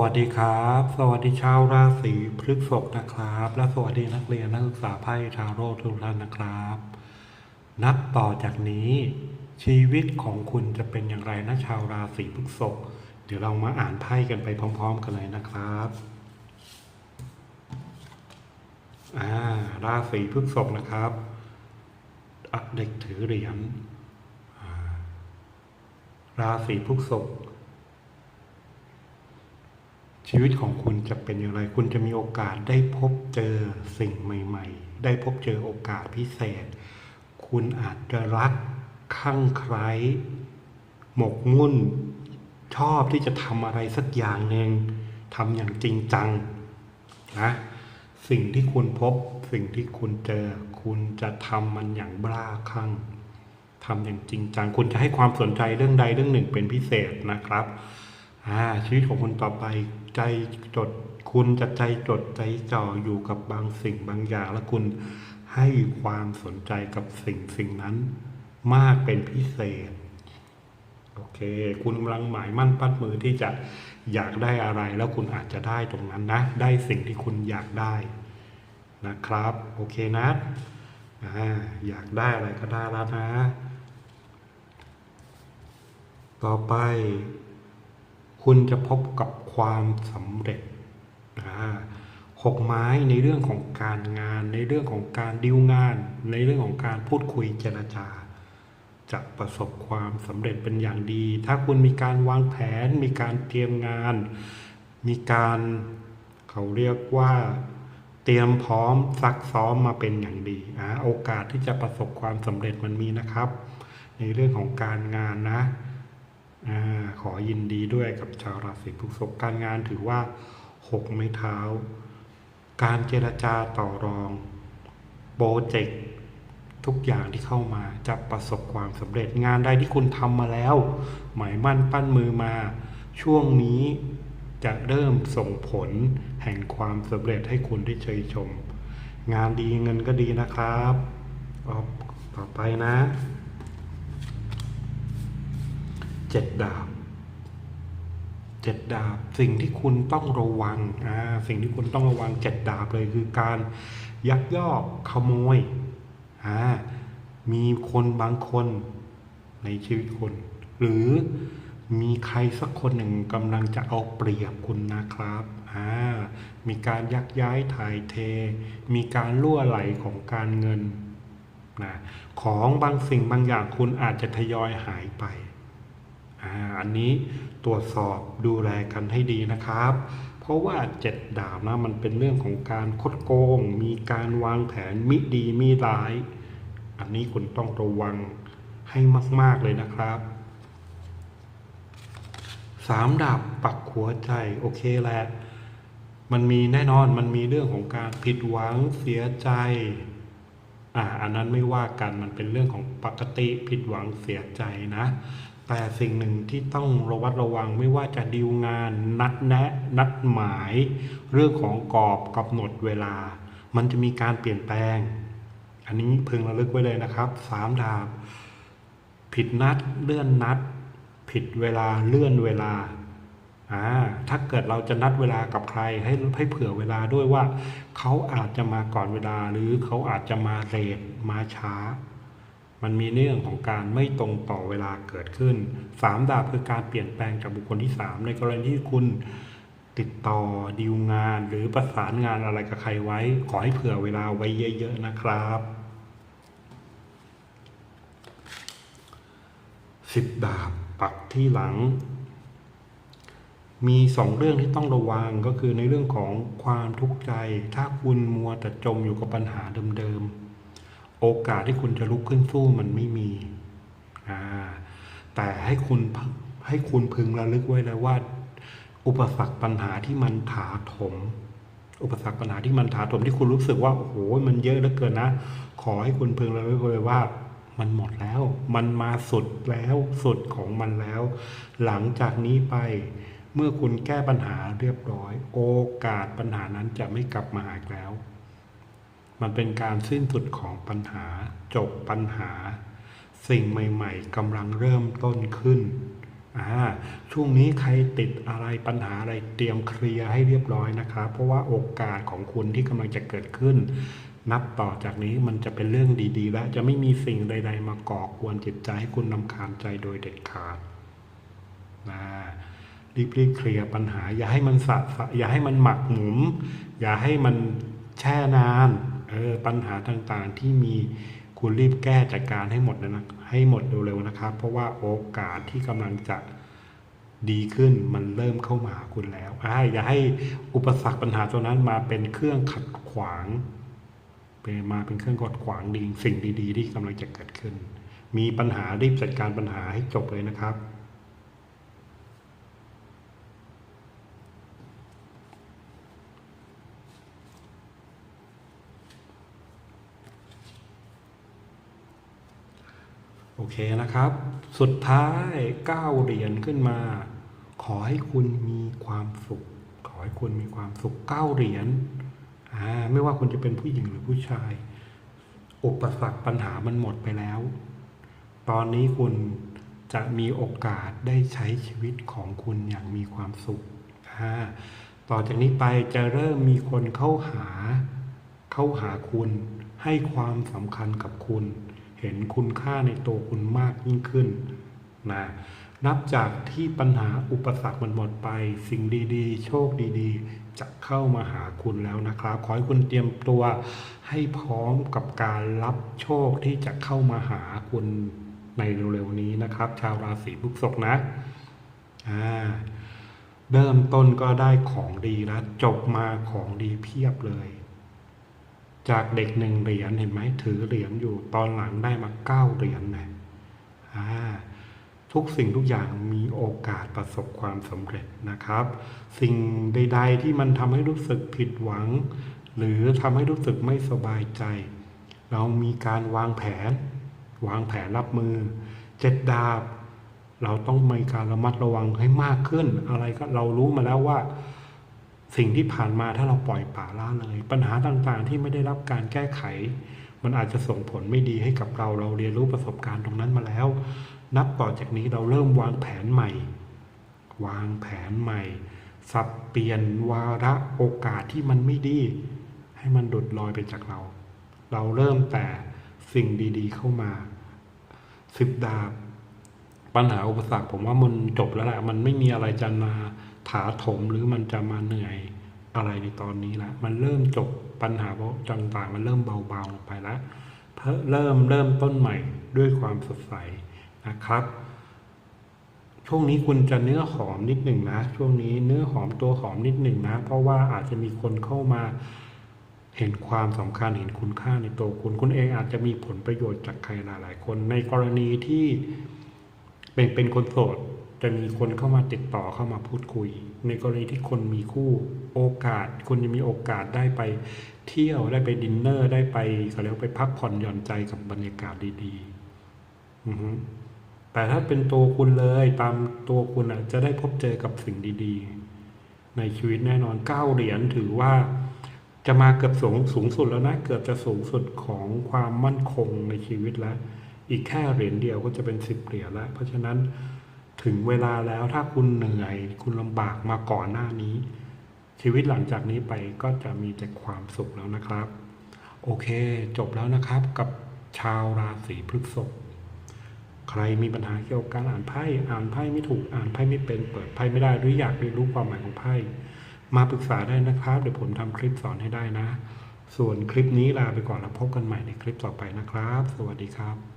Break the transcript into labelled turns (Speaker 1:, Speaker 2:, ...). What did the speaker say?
Speaker 1: วัสดีครับ สวัสดีชาวราศีพฤษภนะครับ และสวัสดีนักเรียนนักศึกษาไพ่ทาโร่ทุกท่านนะครับ นับต่อจากนี้ ชีวิตของคุณจะเป็นอย่างไรนะชาวราศีพฤษภเดี๋ยวเรามาอ่านไพ่กันไปพร้อม ๆ กันเลยนะครับอ่าราศีพฤษภนะครับเด็กถือเหรียญราศีพฤษภ ชีวิตของคุณจะเป็นอย่างไร คุณจะมีโอกาสได้พบเจอสิ่งใหม่ ๆ ได้พบเจอโอกาสพิเศษ คุณอาจจะรักข้างใครหมกมุ่น ชอบที่จะทำอะไรสักอย่างหนึ่งทำอย่างจริงจังนะสิ่งที่คุณพบ สิ่งที่คุณเจอ คุณจะทำมันอย่างบ้าคลั่งทำอย่างจริงจัง คุณจะให้ความสนใจเรื่องใดเรื่องหนึ่งเป็นพิเศษนะครับ อ่า ชีวิตของคุณต่อไป ใจจด คุณจะใจจดใจจ่ออยู่กับบางสิ่งบางอย่างและคุณให้ความสนใจกับสิ่งสิ่งนั้น มากเป็นพิเศษ โอเค คุณกำลังหมายมั่นปั้นมือที่จะอยากได้อะไร แล้วคุณอาจจะได้ตรงนั้นนะ ได้สิ่งที่คุณอยากได้นะครับ โอเคนะอ่าอยากได้อะไรก็ได้แล้วนะ ต่อไป คุณจะพบกับความสำเร็จหกไม้ในเรื่องของการงาน ในเรื่องของการดิวงาน ในเรื่องของการพูดคุยเจรจา จะประสบความสำเร็จเป็นอย่างดี ถ้าคุณมีการวางแผน มีการเตรียมงาน มีการเขาเรียกว่าเตรียมพร้อมซักซ้อมมาเป็นอย่างดีอ่าโอกาสที่จะประสบความสำเร็จมันมีนะครับ ในเรื่องของการงานนะ อขอยินดีด้วยกับชาวราศีพฤษภการงานถือว่าหกไม้เท้า การเจรจาต่อรองโปรเจกต์ทุกอย่างที่เข้ามาจะประสบความสำเร็จงานใดที่คุณทำมาแล้ว หมายมั่นปั้นมือมา ช่วงนี้จะเริ่มส่งผลแห่งความสำเร็จให้คุณได้เชยชม งานดีเงินก็ดีนะครับ ต่อไปนะ เจ็ดดาบเจ็ดดาบสิ่งที่คุณต้องระวังอ่าสิ่งที่คุณต้องระวังเจ็ดดาบเลยคือการยักยอกขโมยอ่ามีคนบางคนในชีวิตคุณหรือมีใครสักคนหนึ่งกำลังจะเอาเปรียบคุณนะครับอ่ามีการยักย้ายถ่ายเท มีการล่วไหลของการเงินนะของบางสิ่งบางอย่างคุณอาจจะทยอยหายไป อันนี้ตรวจสอบดูแลกันให้ดีนะครับ เพราะว่าเจ็ดดาวนะมันเป็นเรื่องของการคดโกง มีการวางแผนมิดีมีร้าย อันนี้คุณต้องระวังให้มาก ๆ เลยนะครับสามดาบปักหัวใจโอเคแหละมันมีแน่นอนมันมีเรื่องของการผิดหวังเสียใจอ่าอันนั้นไม่ว่ากันมันเป็นเรื่องของปกติผิดหวังเสียใจนะ แต่สิ่งหนึ่งที่ต้องระวัดระวังไม่ว่าจะดีลงานนัดแนะ นัดหมาย เรื่องของกรอบกำหนดเวลา มันจะมีการเปลี่ยนแปลง อันนี้พึงระลึกไว้เลยนะครับสามดาบ ผิดนัดเลื่อนนัด ผิดเวลาเลื่อนเวลาอ่าถ้าเกิดเราจะนัดเวลากับใครให้ให้เผื่อเวลาด้วยว่า เขาอาจจะมาก่อนเวลาหรือเขาอาจจะมาเรทมาช้า มันมีเรื่องของการไม่ตรงต่อเวลาเกิดขึ้นสามดาบคือการเปลี่ยนแปลงจากบุคคลที่สามในกรณีที่คุณติดต่อดีลงานหรือประสานงานอะไรกับใครไว้ ขอให้เผื่อเวลาไว้เยอะๆนะครับสิบดาบปักที่หลัง มีสองเรื่องที่ต้องระวังก็คือในเรื่องของความทุกข์ใจ ถ้าคุณมัวแต่จมอยู่กับปัญหาเดิมๆ โอกาสที่คุณจะลุกขึ้นสู้มันไม่มี แต่ให้คุณให้คุณพึงระลึกไว้เลยว่า อุปสรรคปัญหาที่มันถาถม อุปสรรคปัญหาที่มันถาถมที่คุณรู้สึกว่าโอ้โหมันเยอะเหลือเกินนะ ขอให้คุณพึงระลึกไว้เลยว่ามันหมดแล้ว มันมาสุดแล้วสุดของมันแล้ว หลังจากนี้ไปเมื่อคุณแก้ปัญหาเรียบร้อย โอกาสปัญหานั้นจะไม่กลับมาอีกแล้ว มันเป็นการสิ้นสุดของปัญหา จบปัญหา สิ่งใหม่ๆกำลังเริ่มต้นขึ้นอ่าช่วงนี้ใครติดอะไรปัญหาอะไรเตรียมเคลียร์ให้เรียบร้อยนะครับ เพราะว่าโอกาสของคุณที่กำลังจะเกิดขึ้น นับต่อจากนี้มันจะเป็นเรื่องดีๆ และจะไม่มีสิ่งใด ๆ มาก่อกวนจิตใจให้คุณนำคาญใจโดยเด็ดขาดนะรีบๆเคลียร์ปัญหา อย่าให้มันสะสะอย่าให้มันหมักหมม อย่าให้มันแช่นาน เออปัญหาต่างๆที่มีคุณรีบแก้จัดการให้หมดนะนะให้หมดเร็วๆนะครับ เพราะว่าโอกาสที่กำลังจะดีขึ้นมันเริ่มเข้ามาหาคุณแล้วออย่าให้อุปสรรคปัญหาตัวนั้นมาเป็นเครื่องขัดขวางเป็นมาเป็นเครื่องกดขวางดีสิ่งดี ๆ ที่กำลังจะเกิดขึ้น มีปัญหารีบจัดการปัญหาให้จบเลยนะครับ อเคนะครับ สุดท้ายก้าวเหรียญขึ้นมา ขอให้คุณมีความสุข ขอให้คุณมีความสุขเก้าเหรียญอ่าไม่ว่าคุณจะเป็นผู้หญิงหรือผู้ชาย อุปสรรคปัญหามันหมดไปแล้ว ตอนนี้คุณจะมีโอกาสได้ใช้ชีวิตของคุณอย่างมีความสุขอ่าต่อจากนี้ไปจะเริ่มมีคนเข้าหา เข้าหาคุณ ให้ความสำคัญกับคุณ เห็นคุณค่าในตัวคุณมากยิ่งขึ้นนะนับจากที่ปัญหาอุปสรรคมันหมดไป สิ่งดีๆ โชคดีๆ จะเข้ามาหาคุณแล้วนะครับ ขอให้คุณเตรียมตัวให้พร้อมกับการรับโชคที่จะเข้ามาหาคุณในเร็วๆนี้นะครับ ชาวราศีพฤษภนะอ่าเริ่มต้นก็ได้ของดีแล้วจบมาของดีเพียบเลย จากเด็กหนึ่งเหรียญเห็นไหมถือเหรียญอยู่ตอนหลังได้มาเก้าเหรียญนะอ่าทุกสิ่งทุกอย่างมีโอกาสประสบความสำเร็จนะครับ สิ่งใด ๆ ที่มันทำให้รู้สึกผิดหวัง หรือทำให้รู้สึกไม่สบายใจ เรามีการวางแผน วางแผนรับมือเจ็ดดาบ เราต้องมีการระมัดระวังให้มากขึ้น อะไรก็เรารู้มาแล้วว่า สิ่งที่ผ่านมาถ้าเราปล่อยป่าละเลย ปัญหาต่างๆที่ไม่ได้รับการแก้ไข มันอาจจะส่งผลไม่ดีให้กับเราเราเรียนรู้ประสบการณ์ตรงนั้นมาแล้ว นับต่อจากนี้เราเริ่มวางแผนใหม่ วางแผนใหม่ สับเปลี่ยนวาระโอกาสที่มันไม่ดี ให้มันดุดลอยไปจากเรา เราเริ่มแต่สิ่งดีๆเข้ามาสิบดาบปัญหาอุปสรรคผมว่ามันจบแล้วแหละมันไม่มีอะไรจะมา ถาถมหรือมันจะมาเหนื่อยอะไรในตอนนี้ละ มันเริ่มจบปัญหาต่างๆ มันเริ่มเบาๆลงไปแล้วเพิ่เริ่มเริ่มต้นใหม่ด้วยความสดใสนะครับ ช่วงนี้คุณจะเนื้อหอมนิดหนึ่งนะ ช่วงนี้เนื้อหอมตัวหอมนิดหนึ่งนะ เพราะว่าอาจจะมีคนเข้ามาเห็นความสำคัญเห็นคุณค่าในตัวคุณ คุณเองอาจจะมีผลประโยชน์จากใครหลายๆคน ในกรณีที่เป็นเป็นคนโสด จะมีคนเข้ามาติดต่อเข้ามาพูดคุย ในกรณีที่คนมีคู่โอกาสคุณจะมีโอกาสได้ไปเที่ยวได้ไปดินเนอร์ได้ไปเขาเรียกว่าไปพักผ่อนหย่อนใจกับบรรยากาศดีๆอือฮึแต่ถ้าเป็นตัวคุณเลยตามตัวคุณอะ จะได้พบเจอกับสิ่งดีๆ ในชีวิตแน่นอนเก้าเหรียญถือว่าจะมาเกือบสูงสูงสุดแล้วนะ เกือบจะสูงสุดของความมั่นคงในชีวิตแล้ว อีกแค่เหรียญเดียวก็จะเป็นสิบเหรียญแล้ว เพราะฉะนั้น ถึงเวลาแล้วถ้าคุณเหนื่อย คุณลำบากมาก่อนหน้านี้ ชีวิตหลังจากนี้ไปก็จะมีแต่ความสุขแล้วนะครับ โอเค จบแล้วนะครับกับชาวราศีพฤษภใครมีปัญหาเกี่ยวกับการอ่านไพ่อ่านไพ่ไม่ถูกอ่านไพ่ไม่เป็นเปิดไพ่ไม่ได้หรืออยากเรียนรู้ความหมายของไพ่มาปรึกษาได้นะครับ เดี๋ยวผมทำคลิปสอนให้ได้นะ ส่วนคลิปนี้ลาไปก่อนแล้วพบกันใหม่ในคลิปต่อไปนะครับ สวัสดีครับ